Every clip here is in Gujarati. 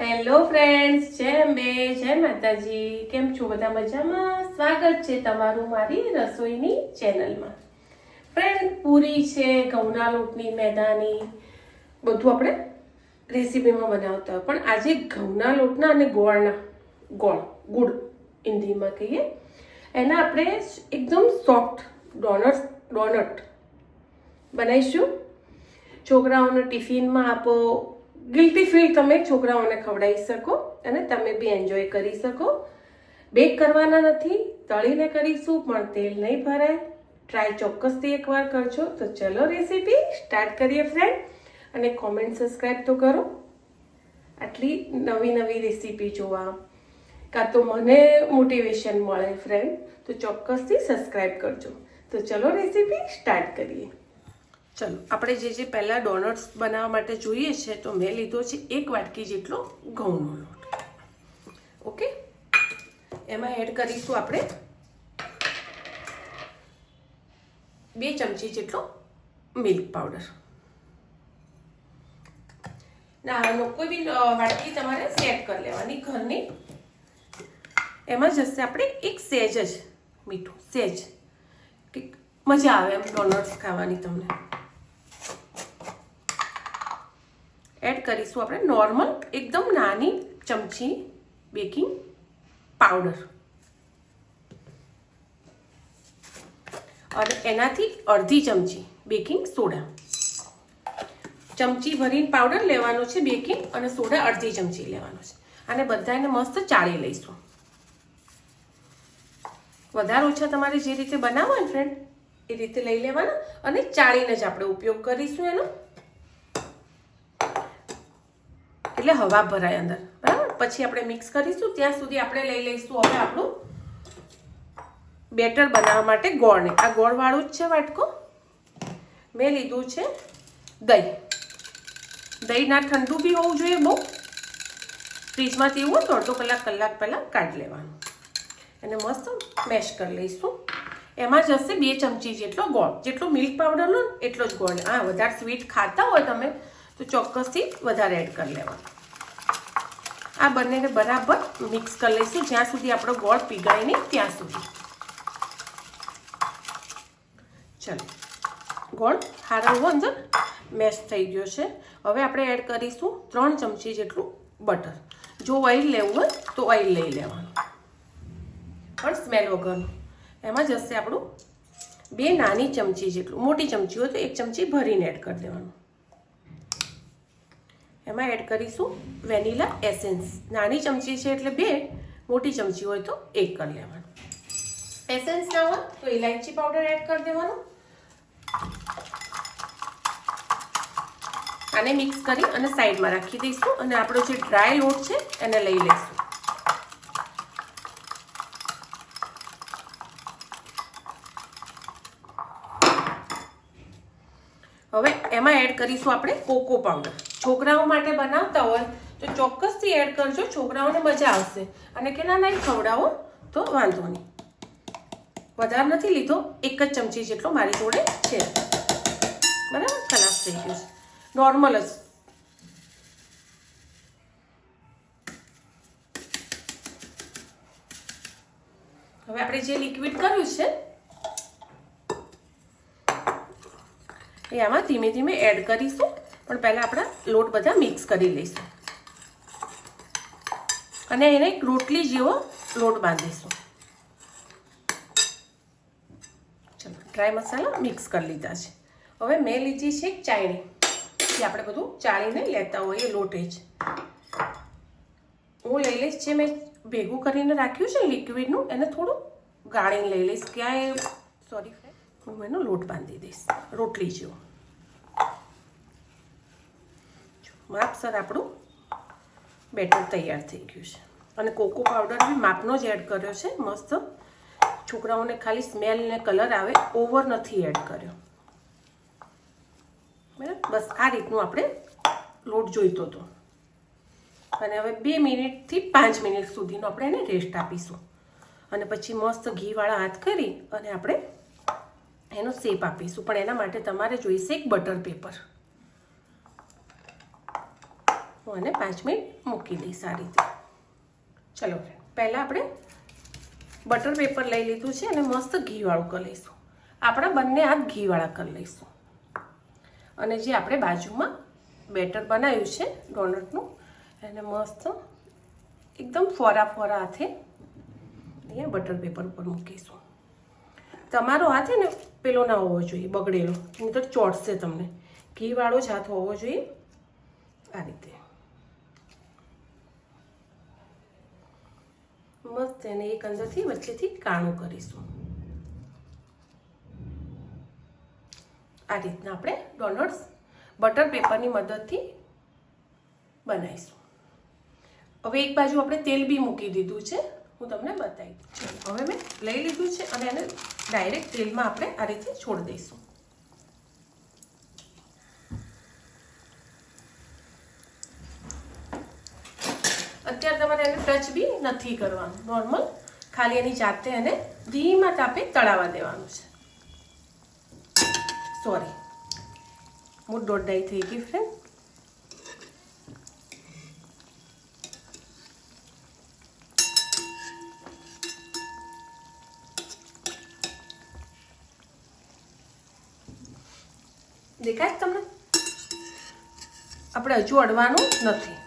હેલો ફ્રેન્ડ્સ જય અંબે, જય માતાજી. કેમ છો બધા મજામાં? સ્વાગત છે તમારું મારી રસોઈની ચેનલમાં. ફ્રેન્ડ પૂરી છે ઘઉંના લોટની, મેદાની. બધું આપણે રેસીપીમાં બનાવતા પણ આજે ઘઉંના લોટના અને ગોળના, ગોળ, ગુડ હિન્દીમાં કહીએ. એના આપણે એકદમ સોફ્ટ ડોનટ ડોનટ બનાવીશું. છોકરાઓને ટિફિનમાં આપો ગિલ્ટી ફીલ તમે છોકરાઓને ખવડાવી શકો અને તમે બી એન્જોય કરી શકો. બેક કરવાના નથી, તળીને કરીશું, પણ તેલ નહીં ભરાય. ટ્રાય ચોક્કસથી એકવાર કરજો. તો ચલો રેસીપી સ્ટાર્ટ કરીએ ફ્રેન્ડ અને કોમેન્ટ સબસ્ક્રાઈબ તો કરો. આટલી નવી નવી રેસીપી જોવા. કાં તો મને મોટિવેશન મળે ફ્રેન્ડ તો ચોક્કસથી સબસ્ક્રાઈબ કરજો. તો ચલો રેસીપી સ્ટાર્ટ કરીએ. ચલો, આપણે જે જે પહેલાં ડોનટ્સ બનાવવા માટે જોઈએ છે, તો મેં લીધો છે એક વાટકી જેટલો ઘઉંનો લોટ. ઓકે? એમાં એડ કરીશું આપણે બે ચમચી જેટલો મિલ્ક પાવડર ના, આનો કોઈ બી વાટકી તમારે સેટ કરી લેવાની ઘરની. એમાં જશે આપણે એક સેજ જ મીઠું, સેજ. મજા આવે એમ ડોનટ્સ ખાવાની તમને. એડ કરીશું આપણે નોર્મલ, એકદમ નાની ચમચી બેકિંગ પાવડર. અને એનાથી અડધી ચમચી બેકિંગ સોડા. ચમચી ભરીને પાવડર લેવાનો છે બેકિંગ અને સોડા અડધી ચમચી લેવાનો છે. અને બધાને મસ્ત ચાળી લઈશું. વધારે ઓછા તમારે જે રીતે બનાવો ને ફ્રેન્ડ એ રીતે લઈ લેવાના અને ચાળીને જ આપણે ઉપયોગ કરીશું એનો એટલે હવા ભરાય અંદર. બરાબર? પછી આપણે મિક્સ કરીશું. ત્યાં સુધી આપણે લઈ લઈશું હવે આપણું બેટર બનાવવા માટે ગોળને. આ ગોળવાળું જ છે વાટકો. મેં લીધું છે દહીં. દહીંના ઠંડુ બી હોવું જોઈએ બહુ. ફ્રીજમાંથી એવું તો અડધો કલાક કલાક પહેલાં કાઢી લેવાનું. એને મસ્ત મેશ કરી લઈશું. એમાં જશે બે ચમચી જેટલો ગોળ. જેટલો મિલ્ક પાવડર લો એટલો જ ગોળ. હા, વધારે સ્વીટ ખાતા હોય તમે તો ચોક્કસથી વધારે એડ કરી લેવાનું. આ બંનેને બરાબર મિક્સ કરી લઈશું, જ્યાં સુધી આપણો ગોળ પીગળે નહીં, ત્યાં સુધી. ચલો. ગોળ હારવો અંદર મેશ થઈ ગયો છે. હવે આપણે એડ કરીશું ત્રણ ચમચી જેટલું બટર જો ઓઇલ લેવું હોય, તો ઓઇલ લઈ લેવાનું. પણ સ્મેલ વગરનું. એમાં જશે આપણું બે નાની ચમચી જેટલું. મોટી ચમચી હોય તો એક ચમચી ભરીને એડ કરી દેવાનું. એમાં એડ કરીશું વેનીલા એસેન્સ નાની ચમચી છે એટલે બે, મોટી ચમચી હોય તો એક કરી લેવાનું. એસેન્સ ના હોય તો ઇલાયચી પાવડર એડ કરી દેવાનું. આને મિક્સ કરી અને સાઈડમાં રાખી દઈશું અને આપણો જે ડ્રાય લોટ છે એને લઈ લઈશું. હવે એમાં એડ કરીશું આપણે કોકો પાવડર છોકરાઓ માટે બનાવતા હોય તો ચોક્કસથી એડ કરજો, છોકરાઓને મજા આવશે. અને કે ના નહીં ખવડાવો તો વાંધો નહીં. વધારે નથી લીધો, એક જ ચમચી જેટલો મારી જોડે છે. બરાબર? ખલાસ થઈ ગયું છે. નોર્મલ જ. હવે આપણે જે લિક્વિડ કર્યું છે, એ આમાં ધીમે ધીમે એડ કરીશું. પણ પહેલાં આપણે લોટ બધા મિક્સ કરી લઈશું. અને એને એક રોટલી જેવો લોટ બાંધીશું. ચલો ડ્રાય મસાલા મિક્સ કરી લીધા છે. હવે મેં લીધી છે ચાયણી. જે આપણે બધું ચાળીને લેતા હોઈએ લોટે જ. હું લઈ લઈશ, જે મેં ભેગું કરીને રાખ્યું છે લિક્વિડનું એને થોડું ગાળીને લઈ લઈશ. ક્યાંય સોરી હું એનો લોટ બાંધી દઈશ. રોટલી જેવો. માપસર આપણું બેટર તૈયાર થઈ ગયું છે. અને કોકો પાવડર બી માપનો જ એડ કર્યો છે, મસ્ત. છોકરાઓને ખાલી સ્મેલ ને કલર આવે ઓવર નથી એડ કર્યો. બરાબર? બસ આ રીતનું આપણે લોટ જોઈતો હતો. અને હવે બે મિનિટથી પાંચ મિનિટ સુધીનો આપણે એને રેસ્ટ આપીશું. અને પછી મસ્ત ઘીવાળા હાથ કરી અને આપણે એનો શેપ આપીશું. પણ એના માટે તમારે જોઈશે એક બટર પેપર હું આને પાંચ મિનિટ મૂકી દઈશ આ રીતે. ચલો પહેલાં આપણે બટર પેપર લઈ લીધું છે અને મસ્ત ઘીવાળું કરી લઈશું. આપણા બંને હાથ ઘીવાળા કરી લઈશું. અને જે આપણે બાજુમાં બેટર બનાવ્યું છે ડોનટનું એને મસ્ત એકદમ ફોરા ફોરા હાથે અહીંયા બટર પેપર ઉપર મૂકીશું. તમારો હાથ ને પેલો ના હોવો જોઈએ, બગડેલો. નહીં તો ચોટશે તમને. ઘીવાળો જ હાથ હોવો જોઈએ આ રીતે. મસ્ત એને એક અંદરથી વચ્ચેથી કાણું કરીશું. આ રીતના આપણે ડોનટ્સ બટર પેપરની મદદથી બનાવીશું. હવે એક બાજુ આપણે તેલ બી મૂકી દીધું છે. હું તમને બતાવી દઉં હવે મેં લઈ લીધું છે અને એને ડાયરેક્ટ તેલમાં આપણે આ રીતે છોડી દઈશું અત્યારે તમારે એને ટચ બી નથી કરવાનું. નોર્મલ ખાલી એની જાતે એને ધીમા તાપે તળાવા દેવાનું છે. સોરી મૂળ દોઢાઈ થઈ ગઈ ફ્રેન્ડ દેખાય તમને? આપણે હજુ અડવાનું નથી.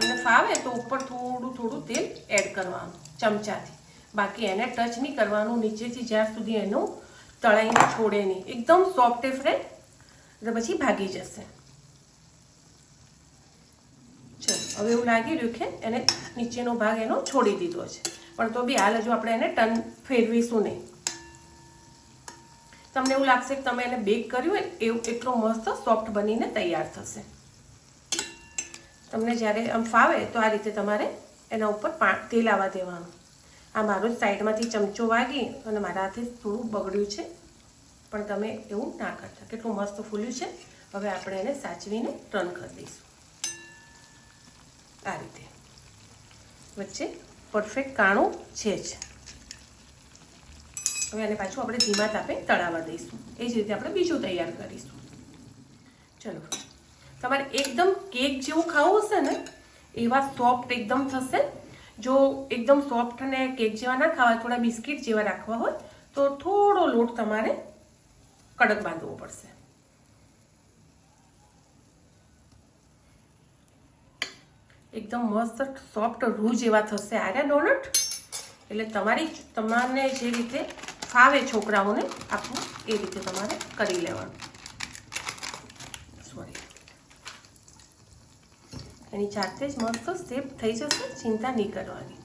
તમને ફાવે તો ઉપર થોડું થોડું તેલ એડ કરવાનું, ચમચાથી. બાકી એને ટચ નહીં કરવાનું, નીચેથી જ્યાં સુધી એનું તળાઈને છોડે નહીં. એકદમ સોફ્ટ એ ફ્રેન્ડ એટલે પછી ભાગી જશે. ચલો, હવે એવું લાગી રહ્યું કે એને નીચેનો ભાગ એનો છોડી દીધો છે. પણ તો બી હાલ હજુ આપણે એને ટન ફેરવીશું નહીં. તમને એવું લાગશે કે તમે એને બેક કર્યું હોય એવું એટલો મસ્ત સોફ્ટ બનીને તૈયાર થશે. તમને જ્યારે આમ ફાવે તો આ રીતે તમારે એના ઉપર તેલ આવવા દેવાનું. આ મારો સાઈડમાંથી ચમચો વાગી અને મારા હાથે થોડું બગડ્યું છે, પણ તમે એવું ના કરતા. કેટલું મસ્ત ફૂલ્યું છે. હવે આપણે એને સાચવીને ટર્ન કરી દઈશું. આ રીતે. વચ્ચે પરફેક્ટ કાણું છે જ. હવે આને પાછું આપણે ધીમા તાપે તળાવવા દઈશું. એ જ રીતે આપણે બીજું તૈયાર કરીશું. ચલો. તમારે એકદમ કેક જેવું ખાવું હશે ને, એવા સોફ્ટ એકદમ થશે. જો એકદમ સોફ્ટ અને કેક જેવા ના ખાવા થોડા બિસ્કિટ જેવા રાખવા હોય, તો થોડો લોટ તમારે કડક બાંધવો પડશે. એકદમ મસ્ત સોફ્ટ રૂ જેવા થશે આર્યા ડોનટ. એટલે તમારી તમારે જે રીતે ફાવે છોકરાઓને, આપવું એ રીતે તમારે કરી લેવાનું સોરી એની જાતે જ મસ્ત શેપ થઈ જશે, ચિંતા નહીં કરવાની.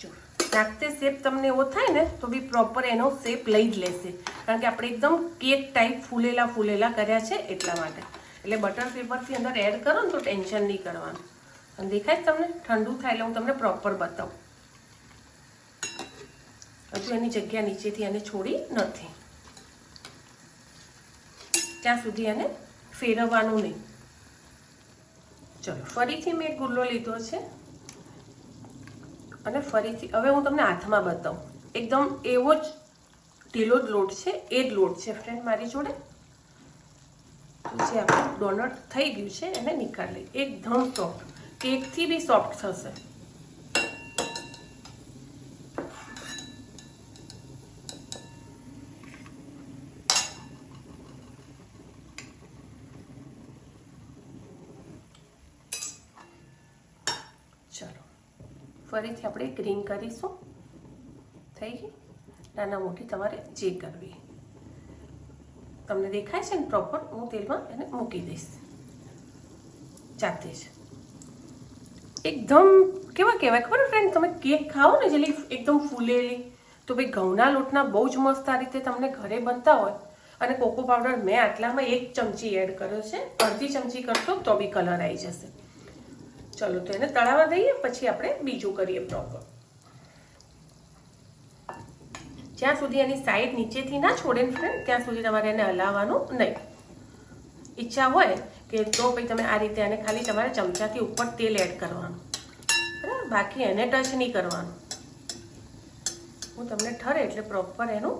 જો, જાતે શેપ તમને એવો થાય ને, તો બી પ્રોપર એનો શેપ લઈ જ લેશે. કારણ કે આપણે એકદમ કેક ટાઈપ ફૂલેલા ફૂલેલા કર્યા છે એટલા માટે. એટલે બટર પેપરથી અંદર એડ કરો ને તો ટેન્શન નહીં કરવાનું. અને દેખાય તમને? ઠંડુ થાય એટલે હું તમને પ્રોપર બતાવું. હજુ એની જગ્યા નીચેથી એને છોડી નથી. ત્યાં સુધી એને ફેરવવાનું નહીં. ચલો, ફરીથી મેં ગુલ્લો લીધો છે. અને ફરીથી, હવે હું તમને હાથમાં બતાવું. એકદમ એવો જ ઢીલો જ લોટ છે, એ જ લોટ છે ફ્રેન્ડ મારી જોડે. જે આપણું ડોનટ થઈ ગયું છે, એને નીકાળી એકદમ સોફ્ટ કેકથી બી સોફ્ટ થશે ચલો ફરીથી આપણે ગ્રીન કરીશું. થઈ ગઈ? નાના મોટી તમારે જે કરવી. તમને દેખાય છે ને પ્રોપર હું તેલમાં એને મૂકી દઈશ. જાતે જ. એકદમ, કેવા કહેવાય? ખબર ફ્રેન્ડ તમે કેક ખાઓ ને જેલી એકદમ ફૂલેલી, તો ભાઈ ઘઉંના લોટના બહુ જ મસ્ત આ રીતે તમને ઘરે બનતા હોય, અને કોકો પાવડર મેં આટલામાં એક ચમચી એડ કર્યો છે. અડધી ચમચી કરશો તો બી કલર આવી જશે. ચલો, તો એને તળાવવા દઈએ, પછી આપણે બીજું કરીએ પ્રોપર જ્યાં સુધી એની સાઈડ નીચેથી ના છોડે ને ફ્રેન્ડ ત્યાં સુધી તમારે એને હલાવવાનું નહીં. ઈચ્છા હોય કે તો પછી તમે આ રીતે એને ખાલી તમારે ચમચાથી ઉપર તેલ એડ કરવાનું. બરાબર? બાકી એને ટચ નહીં કરવાનું. હું તમને ઠરે એટલે પ્રોપર એનું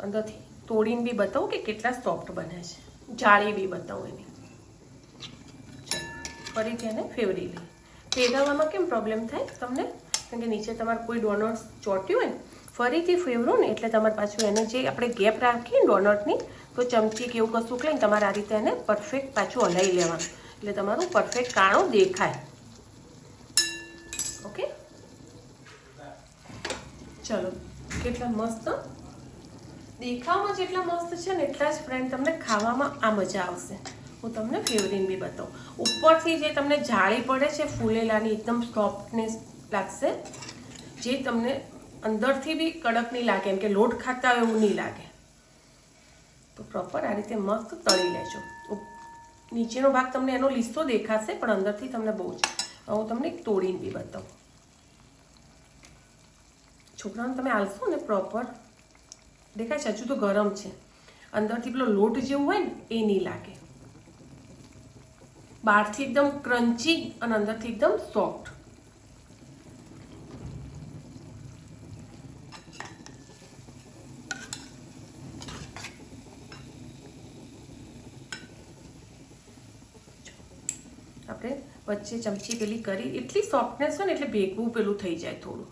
અંદરથી તોડીને બી બતાવું કે કેટલા સોફ્ટ બને છે. જાળી બી બતાવું એની. ફરીથી એને ફેવરી લઈએ ફેરવવામાં કેમ પ્રોબ્લેમ થાય તમને? કારણ કે નીચે તમારે કોઈ ડોનટ ચોટ્યું હોય ફરીથી ફેવરો ને એટલે તમારે પાછું એને જે આપણે ગેપ રાખીએ ડોનટની તો ચમચી કે એવું કશું લઈને તમારે આ રીતે એને પરફેક્ટ પાછું હલાવી લેવાનું. એટલે તમારું પરફેક્ટ કાણો દેખાય. ઓકે ચલો, કેટલા મસ્ત. દેખાવમાં જેટલા મસ્ત છે ને, એટલા જ ફ્રેન્ડ તમને ખાવામાં આ મજા આવશે. હું તમને ફેવરિંગ બી બતાવું. ઉપરથી જે તમને જાળી પડે છે ફૂલેલાની, એકદમ સોફ્ટનેસ લાગશે, જે તમને અંદરથી બી કડક નહીં લાગે, એમ કે લોટ ખાતા હોય એવું નહીં લાગે. તો પ્રોપર આ રીતે મસ્ત તળી લેજો. નીચેનો ભાગ તમને એનો લીસ્સો દેખાશે, પણ અંદરથી તમને બહુ જ. હું તમને તોડીને બી બતાવું. છોકરાઓને તમે આલશો ને પ્રોપર દેખાય છે, હજુ તો ગરમ છે. અંદરથી પેલો લોટ જેવું હોય ને, એ નહીં લાગે. બહારથી એકદમ ક્રન્ચી અને અંદરથી એકદમ સોફ્ટ આપણે વચ્ચે ચમચી પેલી કરી, એટલી સોફ્ટનેસ હોય ને એટલે ભેગવું પેલું થઈ જાય થોડું.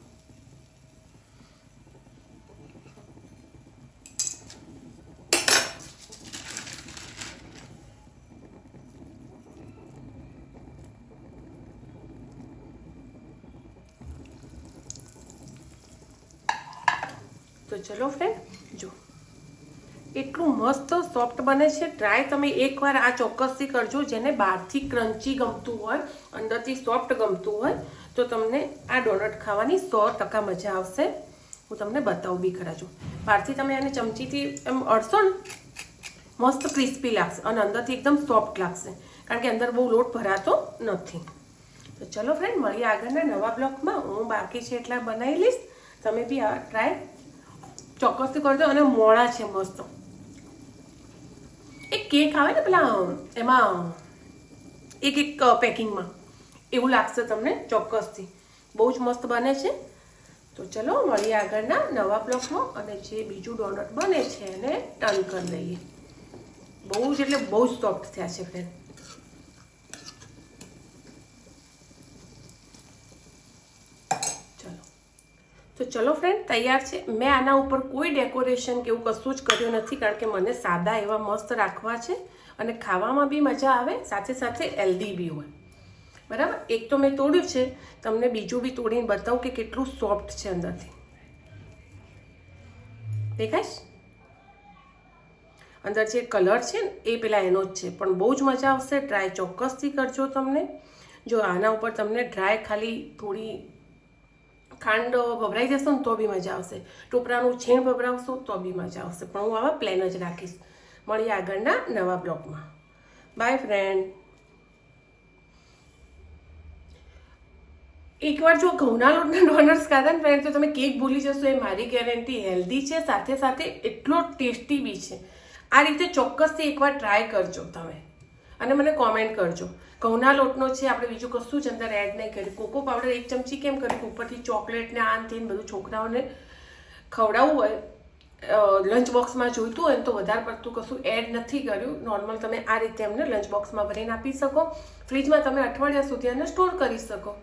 ચલો ફ્રેન્ડ જો. એટલું મસ્ત સોફ્ટ બને છે. ટ્રાય તમે એકવાર આ ચોક્કસથી કરજો, જેને બહારથી ક્રન્ચી ગમતું હોય, અંદરથી સોફ્ટ ગમતું હોય, તો તમને આ ડોનટ ખાવાની સો ટકા મજા આવશે. હું તમને બતાવું બી ખરા બહારથી તમે આને ચમચીથી એમ અડશો ને, મસ્ત ક્રિસ્પી લાગશે અને અંદરથી એકદમ સોફ્ટ લાગશે. કારણ કે અંદર બહુ લોટ ભરાતો નથી. તો ચલો ફ્રેન્ડ મળીએ આગળના નવા બ્લોગમાં હું બાકી છે એટલા બનાવી લઈશ. તમે બી આ ટ્રાય ચોક્કસથી કરજો અને મોળા છે, મસ્ત. એક કેક આવે ને પેલા, એમાં એક એક પેકિંગમાં. એવું લાગશે તમને ચોક્કસથી. બહુ જ મસ્ત બને છે. તો ચલો, મળીએ આગળના નવા બ્લોકમાં અને જે બીજું ડોનટ બને છે એને ટર્ન કરી લઈએ. બહુ જ એટલે બહુ જ સોફ્ટ થયા છે ફ્રેન્ડ ચલો તો ચલો ફ્રેન્ડ તૈયાર છે. મેં આના ઉપર કોઈ ડેકોરેશન કે એવું કશું જ કર્યું નથી, કારણ કે મને સાદા એવા મસ્ત રાખવા છે અને ખાવામાં બી મજા આવે, સાથે સાથે હેલ્ધી બી હોય. બરાબર? એક તો મેં તોડ્યું છે. તમને બીજું બી તોડીને બતાવું કે કેટલું સોફ્ટ છે અંદરથી. દેખાય અંદર જે કલર છે ને, એ પેલા એનો જ છે. પણ બહુ જ મજા આવશે. ટ્રાય ચોક્કસથી કરજો તમને. જો આના ઉપર તમને ડ્રાય ખાલી થોડી ખાંડ ભભરાઈ જશે ને તો બી મજા આવશે. ટોપરાનું છીણ ભભરાવશો તો બી મજા આવશે. પણ હું આવા પ્લેન જ રાખીશ. મળીએ આગળના નવા બ્લોગમાં. બાય ફ્રેન્ડ એકવાર જો ઘઉંના લોટના ડોનર્સ ખાધા ને ફ્રેન્ડ તો તમે કેક ભૂલી જશો. એ મારી ગેરંટી હેલ્ધી છે. સાથે સાથે એટલો ટેસ્ટી બી છે. આ રીતે ચોક્કસથી એકવાર ટ્રાય કરજો તમે. અને મને કોમેન્ટ કરજો. ઘઉંના લોટનો છે, આપણે બીજું કશું જ અંદર એડ નહીં કર્યું. કોકો પાવડર એક ચમચી કેમ કર્યું ઉપરથી ચોકલેટને ને આન બધું છોકરાઓને ખવડાવવું હોય લંચ બોક્સમાં જોઈતું હોય તો વધારે પડતું કશું એડ નથી કર્યું. નોર્મલ તમે આ રીતે એમને લંચ બોક્સમાં ભરીને આપી શકો. ફ્રીજમાં તમે અઠવાડિયા સુધી એને સ્ટોર કરી શકો.